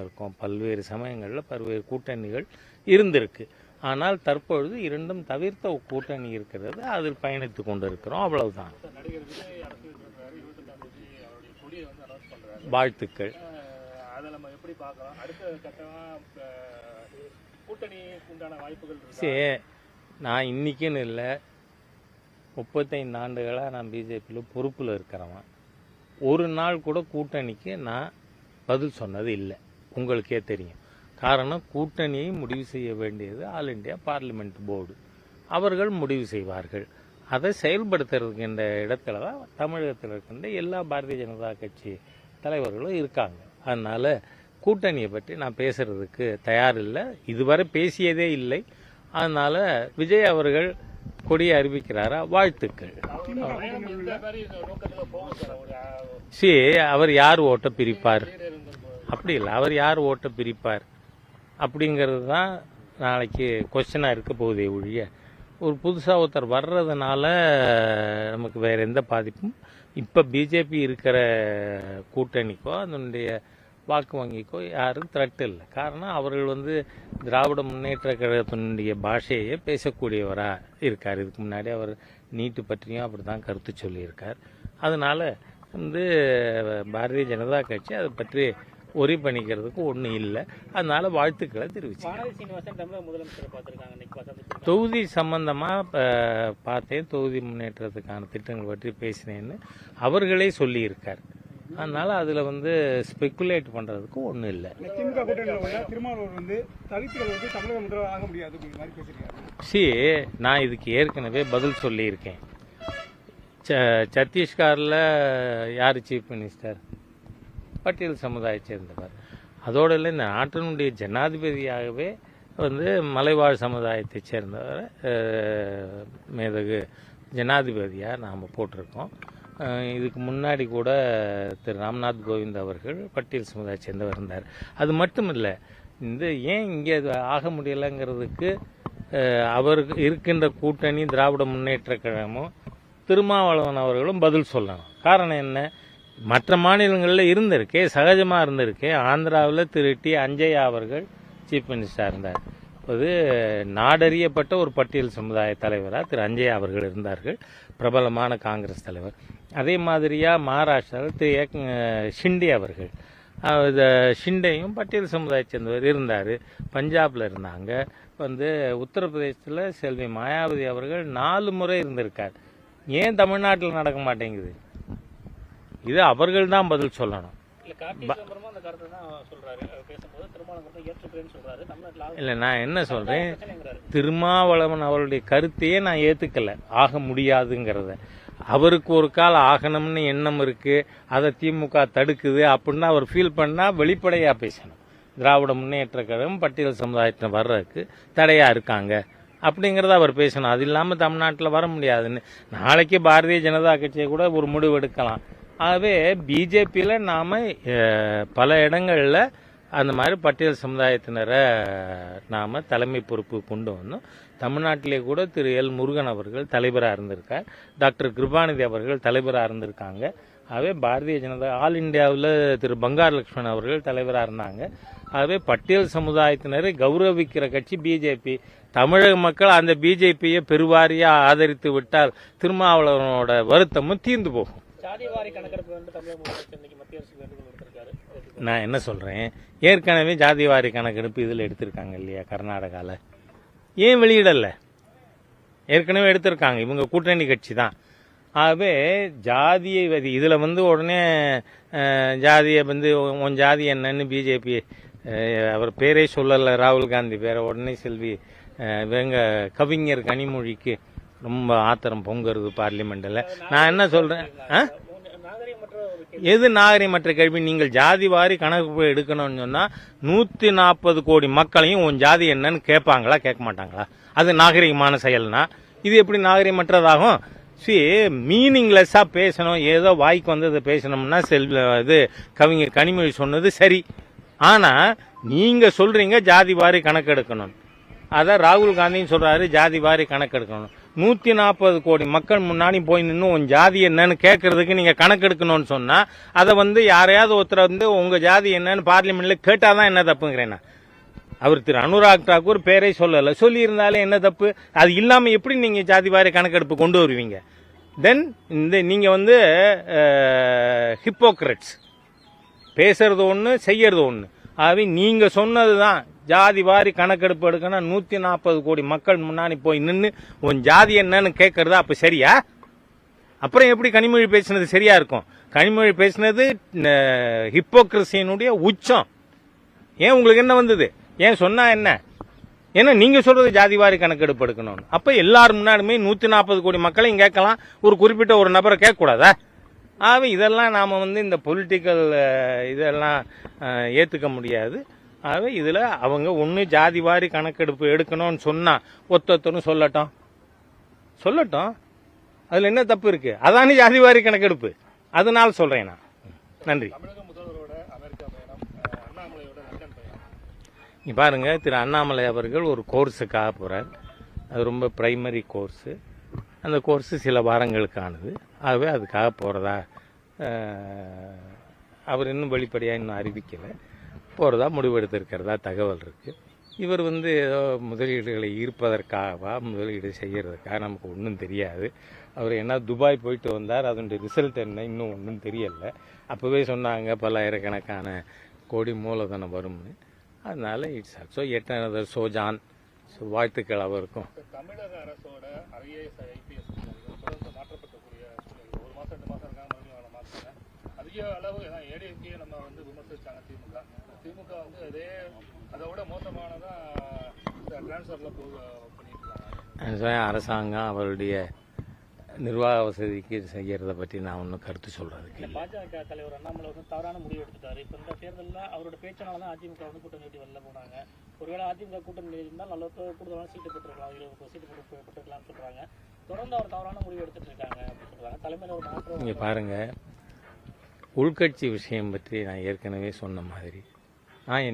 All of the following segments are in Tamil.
இருந்திருக்கும் பல்வேறு சமயங்களில் பல்வேறு கூட்டணிகள் இருந்திருக்கு. ஆனால் தற்பொழுது இரண்டும் தவிர்த்த கூட்டணி இருக்கிறது. அதில் பயணித்து கொண்டு இருக்கிறோம் அவ்வளவுதான். வாழ்த்துக்கள். சே சரி நான் இன்னைக்குன்னு இல்லை. முப்பத்தைந்து ஆண்டுகளாக நான் பிஜேபியில் பொறுப்பில் இருக்கிறவன். ஒரு நாள் கூட கூட்டணிக்கு நான் பதில் சொன்னது இல்லை. உங்களுக்கே தெரியும். காரணம் கூட்டணியை முடிவு செய்ய வேண்டியது ஆல் இண்டியா பார்லிமெண்ட் போர்டு அவர்கள் முடிவு செய்வார்கள். அதை செயல்படுத்துறதுக்கின்ற இடத்துல தான் தமிழகத்தில் இருக்கின்ற எல்லா பாரதிய ஜனதா கட்சி தலைவர்களும் இருக்காங்க. அதனால் கூட்டணியை பற்றி நான் பேசுறதுக்கு தயாரில்லை. இதுவரை பேசியதே இல்லை. அதனால் விஜய் அவர்கள் கொடியை அறிவிக்கிறாரா? வாழ்த்துக்கள். அவரோட சி அவர் யார் ஓட்ட பிரிப்பார். அப்படி இல்லை. அவர் யார் ஓட்டை பிரிப்பார்? அப்படிங்கிறது தான் நாளைக்கு கொஸ்டினாக இருக்க போகுதே ஒழிய ஒரு புதுசாக ஒருத்தர் வர்றதுனால நமக்கு வேறு எந்த பாதிப்பும் இப்போ பிஜேபி இருக்கிற கூட்டணிக்கோ அதனுடைய வாக்கு வங்கிக்கோ யாரும் த்ரெட் இல்லை. காரணம் அவர்கள் வந்து திராவிட முன்னேற்ற கழகத்தினுடைய பாஷையே பேசக்கூடியவராக இருக்கார். இதுக்கு முன்னாடி அவர் நீட்டு பற்றியும் அப்படி தான் கருத்து சொல்லியிருக்கார். அதனால் வந்து பாரதிய ஜனதா கட்சி அதை பற்றி ஒரி பண்ணிக்கிறதுக்கு ஒன்றும் இல்லை. அதனால வாழ்த்துக்களை தெரிவிச்சு தொகுதி சம்பந்தமாக பார்த்தேன். தொகுதி முன்னேற்றத்துக்கான திட்டங்கள் பற்றி பேசினேன்னு அவர்களே சொல்லியிருக்கார். அதனால அதில் வந்து ஸ்பெக்குலேட் பண்ணுறதுக்கு ஒன்றும் இல்லை. சி நான் இதுக்கு ஏற்கனவே பதில் சொல்லியிருக்கேன். ச சத்தீஸ்கரில் யார் சீஃப் மினிஸ்டர் பட்டியல் சமுதாயத்தை சேர்ந்தவர். அதோடு இல்லை இந்த நாட்டினுடைய ஜனாதிபதியாகவே வந்து மலைவாழ் சமுதாயத்தை சேர்ந்தவர் மேதகு ஜனாதிபதியாக நாம் போட்டிருக்கோம். இதுக்கு முன்னாடி கூட திரு ராம்நாத் கோவிந்த் அவர்கள் பட்டியல் சமுதாயத்தை சேர்ந்தவர் இருந்தார். அது மட்டும் இல்லை இந்த ஏன் இங்கே ஆக முடியலைங்கிறதுக்கு அவர் இருக்கின்ற கூட்டணி திராவிட முன்னேற்ற கழகமும் திருமாவளவன் அவர்களும் பதில் சொல்லணும். காரணம் என்ன? மற்ற மாநிலங்களில் இருந்திருக்கே சகஜமாக இருந்திருக்கே. ஆந்திராவில் திரு டி அவர்கள் சீஃப் மினிஸ்டராக இருந்தார். அது நாடறியப்பட்ட ஒரு பட்டியல் சமுதாய தலைவராக திரு அஞ்சயா அவர்கள் இருந்தார்கள். பிரபலமான காங்கிரஸ் தலைவர். அதே மாதிரியாக மகாராஷ்டிராவில் திரு ஏக் ஷிண்டே அவர்கள். இந்த ஷிண்டேயும் பட்டியல் சமுதாயத்தை சேர்ந்தவர் இருந்தார். பஞ்சாபில் இருந்தாங்க. வந்து உத்தரப்பிரதேசத்தில் செல்வி மாயாவதி அவர்கள் நாலு முறை இருந்திருக்கார். ஏன் தமிழ்நாட்டில் நடக்க மாட்டேங்குது? இது அவர்கள் தான் பதில் சொல்லணும். இல்ல நான் என்ன சொல்கிறேன் திருமாவளவன் அவருடைய கருத்தையே நான் ஏற்றுக்கல ஆக முடியாதுங்கிறத. அவருக்கு ஒரு கால் ஆகணும்னு எண்ணம் இருக்கு. அதை திமுக தடுக்குது அப்படின்னு அவர் ஃபீல் பண்ணால் வெளிப்படையாக பேசணும். திராவிட முன்னேற்ற கழகம் பட்டியல் சமுதாயத்தில் வர்றதுக்கு தடையாக இருக்காங்க. அப்படிங்கிறத அவர் பேசணும். அது இல்லாமல் தமிழ்நாட்டில் வர முடியாதுன்னு. நாளைக்கு பாரதிய ஜனதா கட்சியை கூட ஒரு முடிவு எடுக்கலாம். ஆகவே பிஜேபியில் நாம் பல இடங்களில் அந்த மாதிரி பட்டியல் சமுதாயத்தினரை நாம் தலைமை பொறுப்பு கொண்டு வந்தோம். தமிழ்நாட்டிலே கூட திரு எல் முருகன் அவர்கள் தலைவராக இருந்திருக்கார். டாக்டர் கிருபாநிதி அவர்கள் தலைவராக இருந்திருக்காங்க. ஆகவே பாரதிய ஜனதா ஆல் இந்தியாவில் திரு பங்கார் லக்ஷ்மண் அவர்கள் தலைவராக இருந்தாங்க. ஆகவே பட்டியல் சமுதாயத்தினரை கௌரவிக்கிற கட்சி பிஜேபி. தமிழக மக்கள் அந்த பிஜேபியை பெருவாரியாக ஆதரித்து விட்டால் திருமாவளவனோட வருத்தமும் தீர்ந்து போகும். ஜாதிவாரி கணக்கெடுப்பு நான் என்ன சொல்கிறேன் ஏற்கனவே ஜாதிவாரி கணக்கெடுப்பு இதில் எடுத்திருக்காங்க இல்லையா கர்நாடகாவில் ஏன் வெளியிடலை? ஏற்கனவே எடுத்திருக்காங்க. இவங்க கூட்டணி கட்சி தான். ஆகவே ஜாதியை வதி இதில் வந்து உடனே ஜாதியை வந்து உன் ஜாதி என்னன்னு பிஜேபி அவர் பேரே சொல்லலை. ராகுல் காந்தி பேரை உடனே செல்வி அஹ், இவங்க கவிஞர் கனிமொழிக்கு ரொம்ப ஆத்திரம் பொங்குறது பார்லிமெண்ட்டில் நான் என்ன சொல்கிறேன் ஆ? எது நாகரிகமற்ற கேள்வி? நீங்கள் ஜாதி வாரி கணக்கு போய் எடுக்கணும்னு சொன்னால் நூற்றி நாற்பது கோடி மக்களையும் உன் ஜாதி என்னன்னு கேட்பாங்களா கேட்க மாட்டாங்களா? அது நாகரிகமான செயல்னா. இது எப்படி நாகரிகமற்றதாகும்? சி மீனிங்லெஸ்ஸாக பேசணும். ஏதோ வாய்க்கு வந்ததை பேசணும்னா செல் இது கவிஞர் கனிமொழி சொன்னது சரி. ஆனால் நீங்கள் சொல்கிறீங்க ஜாதி வாரி கணக்கெடுக்கணும். அதான் ராகுல் காந்தியும் சொல்கிறாரு ஜாதி வாரி கணக்கெடுக்கணும். நூற்றி நாற்பது கோடி மக்கள் முன்னாடி போய் நின்று உன் ஜாதி என்னன்னு கேட்கறதுக்கு நீங்கள் கணக்கெடுக்கணும்னு சொன்னால் அதை வந்து யாரையாவது ஒருத்தர் வந்து உங்கள் ஜாதி என்னன்னு பார்லிமெண்ட்டில் கேட்டால் தான் என்ன தப்புங்கிறேன் அவர் திரு அனுராக் தாக்கூர் பேரே சொல்லலை. சொல்லியிருந்தாலே என்ன தப்பு? அது இல்லாமல் எப்படி நீங்கள் ஜாதி வாரி கணக்கெடுப்பு கொண்டு வருவீங்க? தென் இந்த நீங்கள் வந்து ஹிப்போக்ரட்ஸ் பேசுறது ஒன்று செய்யறது ஒன்று ஆகவே நீங்கள் சொன்னது தான் ஜாதி வாரி கணக்கெடுப்பு எடுக்கணும் நூற்றி நாற்பது கோடி மக்கள் முன்னாடி போய் நின்று உன் ஜாதி என்னன்னு கேட்கறது அப்போ சரியா? அப்புறம் எப்படி கனிமொழி பேசினது சரியா இருக்கும்? கனிமொழி பேசினது ஹிப்போக்ரஸியினுடைய உச்சம். ஏன் உங்களுக்கு என்ன வந்தது? ஏன் சொன்னா என்ன? ஏன்னா நீங்க சொல்றது ஜாதிவாரி கணக்கெடுப்பு எடுக்கணும்னு. அப்ப எல்லாரும் முன்னாடியுமே நூத்தி நாற்பது கோடி மக்களையும் கேட்கலாம். ஒரு குறிப்பிட்ட ஒரு நபரை கேட்கக்கூடாதா? ஆக இதெல்லாம் நாம வந்து இந்த பொலிட்டிக்கல் இதெல்லாம் ஏற்றுக்க ஏத்துக்க முடியாது. ஆகவே இதுல அவங்க ஒன்று ஜாதிவாரி கணக்கெடுப்பு எடுக்கணும்னு சொன்னா ஒத்தொத்தனும் சொல்லட்டும். சொல்லட்டும். அதுல என்ன தப்பு இருக்கு? அதானே ஜாதிவாரி கணக்கெடுப்பு. அதனால சொல்றேன் நான். நன்றி. தமிழக முதல்வரோட அமெரிக்கா பயணம் அஹ், அண்ணாமலையோட லண்டன் பயணம். இங்க பாருங்க திரு அண்ணாமலை அவர்கள் ஒரு கோர்ஸுக்காக போறார். அது ரொம்ப பிரைமரி கோர்ஸு. அந்த கோர்ஸு சில வாரங்களுக்கானது. ஆகவே அதுக்காக போகிறதா அவர் இன்னும் வெளிப்படையாக இன்னும் அறிவிக்கலை. போகிறதா முடிவெடுத்திருக்கிறதா தகவல் இருக்குது இவர் வந்து ஏதோ முதலீடுகளை ஈர்ப்பதற்காகவா முதலீடு செய்கிறதுக்காக நமக்கு ஒன்றும் தெரியாது. அவர் என்ன துபாய் போயிட்டு வந்தார் அதனுடைய ரிசல்ட் என்ன இன்னும் ஒன்றும் தெரியலை. அப்போவே சொன்னாங்க பல்லாயிரக்கணக்கான கோடி மூலதனம் வரும்னு. அதனால இட்ஸ் ஆல்சோ எட் அனதர் சோஜான் ஸோ வாழ்த்துக்கள் அவருக்கும். தமிழக அரசோட ஐஏஎஸ் ஐபிஎஸ் தொடர்ந்து மாற்றப்படக்கூடிய ஒரு மாதம் ரெண்டு மாதம் இருக்காங்க மறுபடியும் அதிக அளவு ஏன்னா ஏடிஎம்கே நம்ம வந்து விமர்சிச்சாங்க திமுக. திமுக வந்து அதே அதை விட மோசமானதா இந்த டிரான்ஸ்ஃபர்ல அரசாங்கம் அவருடைய நிர்வாக வசதிக்கு செய்யறத பற்றி நான் ஒன்றும் கருத்து சொல்றதுக்கு இல்லை. பாஜக தலைவர் அண்ணாமலை வந்து தவறான முடிவு எடுத்துட்டாரு. இப்போ இந்த தேர்தலில் அவரோட பேச்சினால தான் அதிமுக வந்து கூட்டணி விட்டு வெளில போனாங்க. ஒருவேளை அதிமுக கூட்டணி இருந்தால் நல்ல கூடுதலான சீட்டு பெற்றிருக்கலாம் இருபது சீட்டு பெற்று பெற்றிருக்கலாம்னு சொல்றாங்க. தொடர்ந்து அவர் தவறான முடிவு எடுத்துட்டு இருக்காங்க அப்படின்னு சொல்றாங்க. தலைமையில் ஒரு மாற்றம் இங்கே பாருங்க உள்கட்சி விஷயம் பற்றி நான் ஏற்கனவே சொன்ன மாதிரி நான்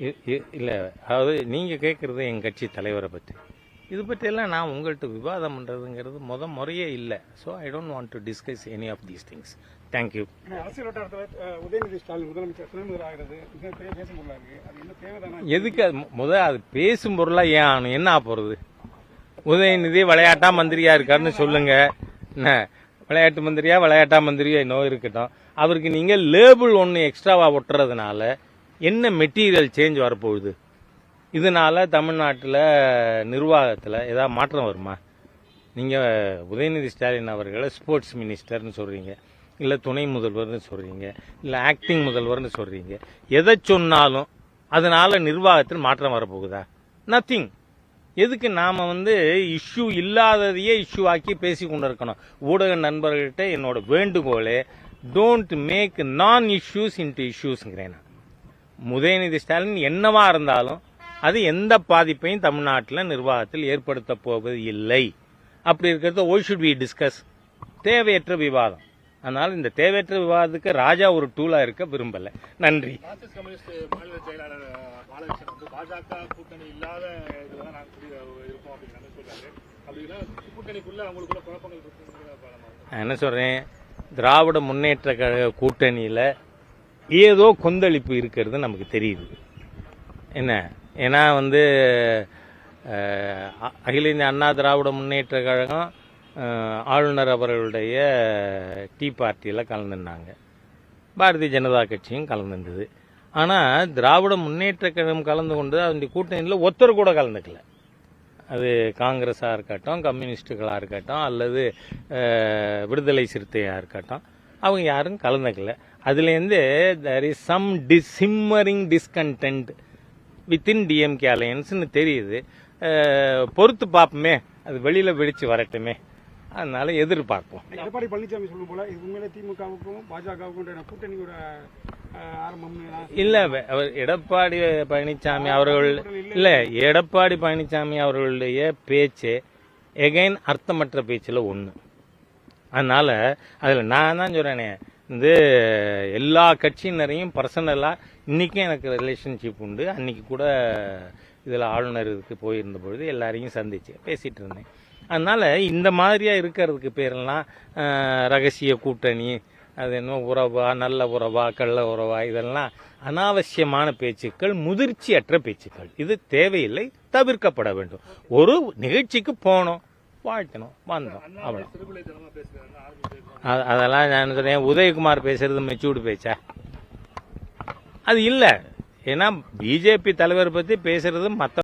இ- இ- இல்ல அதாவது நீங்க கேட்கறது என் கட்சி தலைவரை பற்றி இது பற்றியெல்லாம் நான் உங்கள்கிட்ட விவாதம் பண்றதுங்கிறது முத முறையே இல்லை. So I don't want to discuss any of these things thank you எதுக்கு அது? முத அது பேசும் பொருளா ஏன் ஆகணும் என்ன ஆகப் போறது? உதயநிதி விளையாட்டா மந்திரியா இருக்காருன்னு சொல்லுங்க. என்ன? விளையாட்டு மந்திரியா விளையாட்டா மந்திரியா இன்னும் இருக்கட்டும். அவருக்கு நீங்கள் லேபிள் ஒன்று எக்ஸ்ட்ராவாக ஒட்டுறதுனால என்ன மெட்டீரியல் சேஞ்ச் வரப்போகுது? இதனால் தமிழ்நாட்டில் நிர்வாகத்தில் ஏதாவது மாற்றம் வருமா? நீங்கள் உதயநிதி ஸ்டாலின் அவர்களை ஸ்போர்ட்ஸ் மினிஸ்டர்னு சொல்கிறீங்க இல்லை துணை முதல்வர்னு சொல்கிறீங்க இல்லை ஆக்டிங் முதல்வர்னு சொல்கிறீங்க எதை சொன்னாலும் அதனால் நிர்வாகத்தில் மாற்றம் வரப்போகுதா? நத்திங் எதுக்கு நாம் வந்து இஷ்யூ இல்லாததையே இஷ்யூ ஆக்கி பேசி கொண்டிருக்கணும் ஊடக நண்பர்கள்ட்ட என்னோட வேண்டுகோளே don't make non issues into இஷ்யூஸ்ங்கிறேன் நான். உதயநிதி ஸ்டாலின் என்னவா இருந்தாலும் அது எந்த பாதிப்பையும் தமிழ்நாட்டில் நிர்வாகத்தில் ஏற்படுத்த போவது இல்லை. அப்படி இருக்கிறத ஒய் ஷுட் வி டிஸ்கஸ் தேவையற்ற விவாதம். அதனால் இந்த தேவையற்ற விவாதத்துக்கு ராஜா ஒரு டூலா இருக்க விரும்பல. நன்றி. நான் என்ன சொல்றேன்? திராவிட முன்னேற்ற கழக கூட்டணியில் ஏதோ கொந்தளிப்பு இருக்கிறது நமக்கு தெரியுது. என்ன? ஏன்னா வந்து அ- அகில இந்திய அண்ணா திராவிட முன்னேற்ற கழகம் ஆளுநர் அவர்களுடைய டீ பார்ட்டியில் கலந்துருந்தாங்க. பாரதிய ஜனதா கட்சியும் கலந்துருந்தது. ஆனால் திராவிட முன்னேற்ற கழகம் கலந்து கொண்டு அந்த கூட்டணியில் ஒருத்தர் கூட கலந்துக்கல. அது காங்கிரஸாக இருக்கட்டும் கம்யூனிஸ்டுகளாக இருக்கட்டும் அல்லது விடுதலை சிறுத்தையாக இருக்கட்டும் அவங்க யாரும் கலந்துக்கல. அதுலேருந்து there is some simmering discontent within DMK அலையன்ஸ்னு தெரியுது. பொறுத்து பார்ப்போமே. அது வெளியில் வெடிச்சு வரட்டுமே. அதனால எதிர்பார்ப்போம். எடப்பாடி பழனிசாமி சொல்லும் போல இது உண்மையிலே திமுகவுக்கும் பாஜகவுக்கும் கூட்டணியோட இல்ல அவர் எடப்பாடி பழனிசாமி அவர்கள் இல்ல எடப்பாடி பழனிசாமி அவர்களுடைய பேச்சு எகைன் அர்த்தமற்ற பேச்சுல ஒன்று அதனால அதுல நான் தான் சொல்றேனே வந்து எல்லா கட்சியினரையும் பர்சனலா இன்னைக்கும் எனக்கு ரிலேஷன்ஷிப் உண்டு. அன்னைக்கு கூட இதில் ஆளுநர் இதுக்கு போயிருந்த பொழுது எல்லாரையும் சந்திச்சு பேசிட்டு இருந்தேன். அதனால இந்த மாதிரியா இருக்கிறதுக்கு பேரெல்லாம் ரகசிய கூட்டணி அது என்ன உறவா நல்ல உறவா கள்ள உறவா இதெல்லாம் அனாவசியமான பேச்சுக்கள் முதிர்ச்சியற்ற பேச்சுக்கள். இது தேவையில்லை தவிர்க்கப்பட வேண்டும். ஒரு நிகழ்ச்சிக்கு போனோம் வாழ்த்தணும் வந்தோம் அவ்வளோ அதெல்லாம் நான் சொன்னேன் உதயகுமார் பேசுறது மெச்சூர்டு பேச்சா? அது இல்லை. ஏன்னா பிஜேபி தலைவர் பற்றி பேசுறது மற்ற